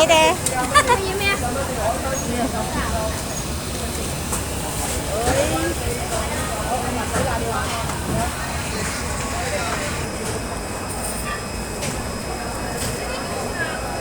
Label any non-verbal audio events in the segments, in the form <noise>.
Okay, te.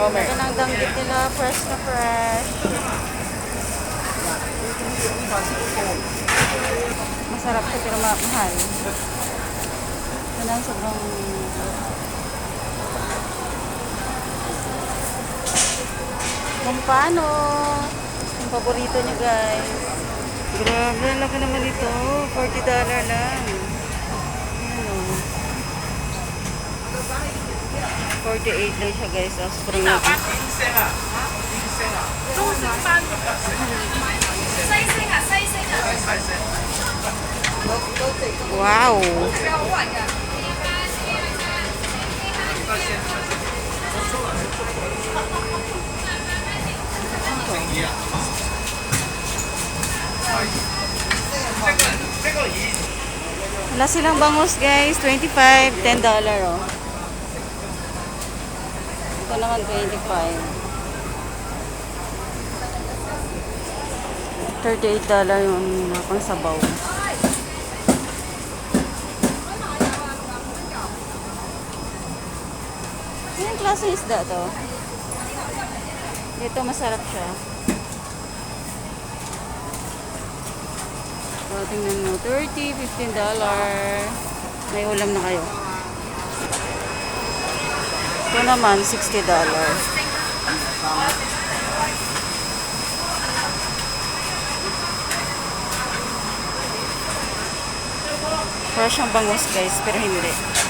Ito ng danggit nila, fresh na fresh. Masarap siya pero ma- mahal. Ito na sobrang... Kung paano? Yung paborito niya guys. Grabe, ang laki naman ito. $40 lang. Ano? 48 lang siya guys. Oh, spring up. Wow! ito. Wala silang bangus guys. 25, $10 oh. Ito naman 25. $38 yung mga pang sabaw. Anong klase isda to? Dito masarap siya. So, tingnan mo. 30, 15 dollar. May ulam na kayo. Ito naman, 60 dollar. Fresh ang bangus guys, pero hindi.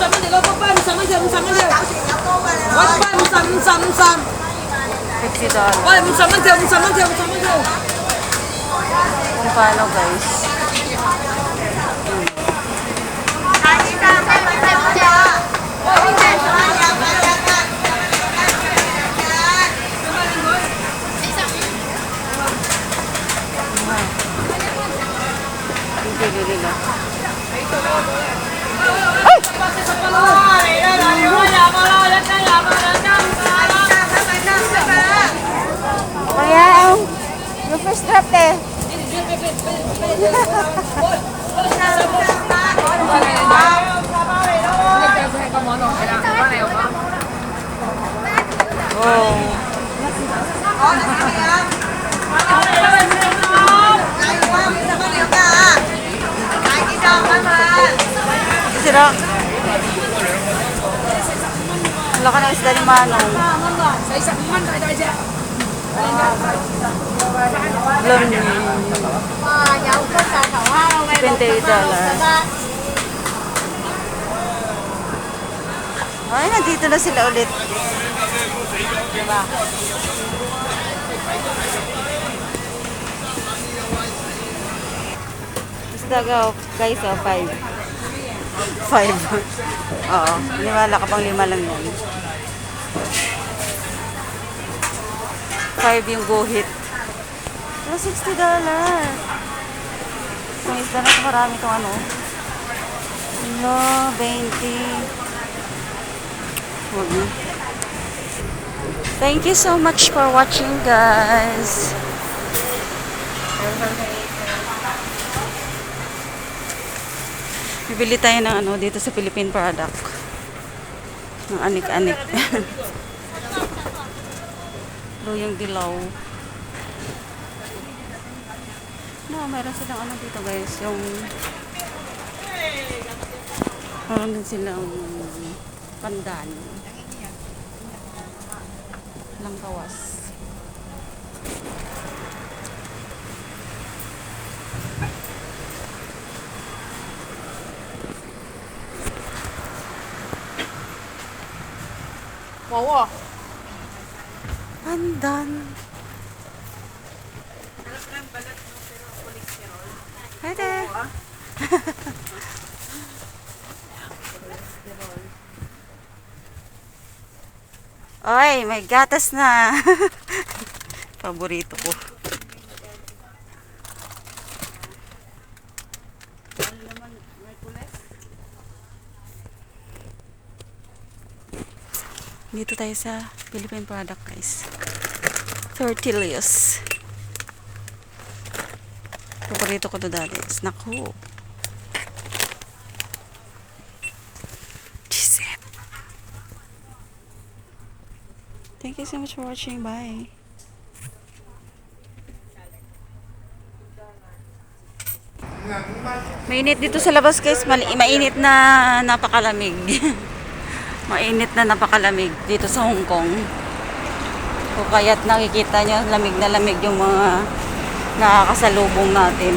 sắm đi con bắp bắp sắm bây giờ sắm bây giờ. Bắp bắp sắm sắm sắm. Ôi, mình sắm ăn theo, mình sắm ăn theo, mình sắm ăn theo Không phải đâu guys Đi, đi, đi, đi, đi. Kaya, yung first draft eh. Oh. Tatlo ka ng isda ni Manong. Sa isang man, tayo tayo siya. Lonely. $28. Ay, nandito na sila ulit. Diba? Basta go, guys, oh, five. Five. <laughs> Oo, niniwala ka pang lima lang yan. 5 yung guhit. Oh, 60 dollar. Ang isda na ito, marami itong ano. No, 20. Huwag na. Thank you so much for watching, guys. Bibili tayo ng ano dito sa Philippine product. Ng anik-anik. <laughs> Luyang dilaw. No, meron silang ano dito guys, yung meron din silang pandan. Langkawas. Mawa. Pandan. Pwede. Oy, may gatas na. <laughs> Paborito ko. Dito tayo sa Philippine product guys. Tortillas. Paborito ko to dati. Snack ko. Gisep. Thank you so much for watching. Bye. Mainit dito sa labas guys. Mainit na napakalamig. <laughs> mainit na napakalamig dito sa Hong Kong. O kaya't nakikita nyo, lamig na lamig yung mga nakakasalubong natin.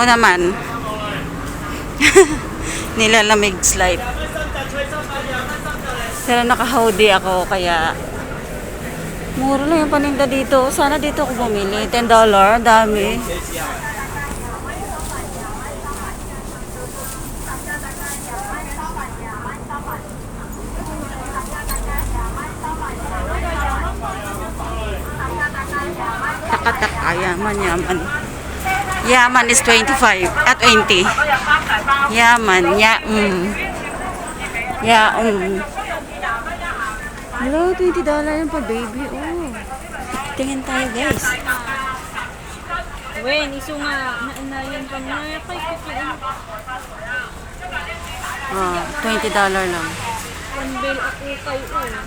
Ako naman, <laughs> nilalamig slide. Pero naka-hoodie ako, kaya mura lang yung paninda dito. Sana dito ako bumili. $10, dami. Takataka, yaman, yaman. Yaman is 25, at 20. Yaman, ya, mm. Ya, um. Hello, $20 yung pa baby. Oh. Tingin tayo guys. Wen, iso nga, na, na yan pang napay ko kayo. Oh, $20 lang. Panbel ako kayo.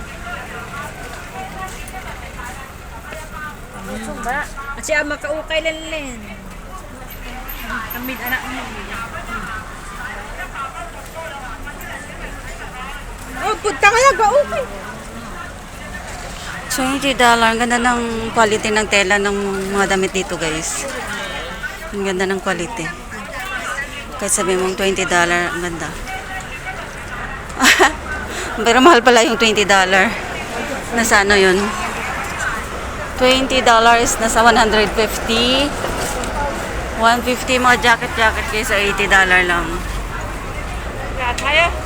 Sumba. At siya makaukay lang len. Amid anak mo. Oh, punta ka lang, okay. $20. Ang ganda ng quality ng tela ng mga damit dito guys. Ang ganda ng quality. Kahit sabi mong $20, ang ganda. <laughs> Pero mahal pala yung $20. Nasa ano yun? $20 is nasa 150. 150 mga jacket-jacket guys, so $80 lang. Kaya.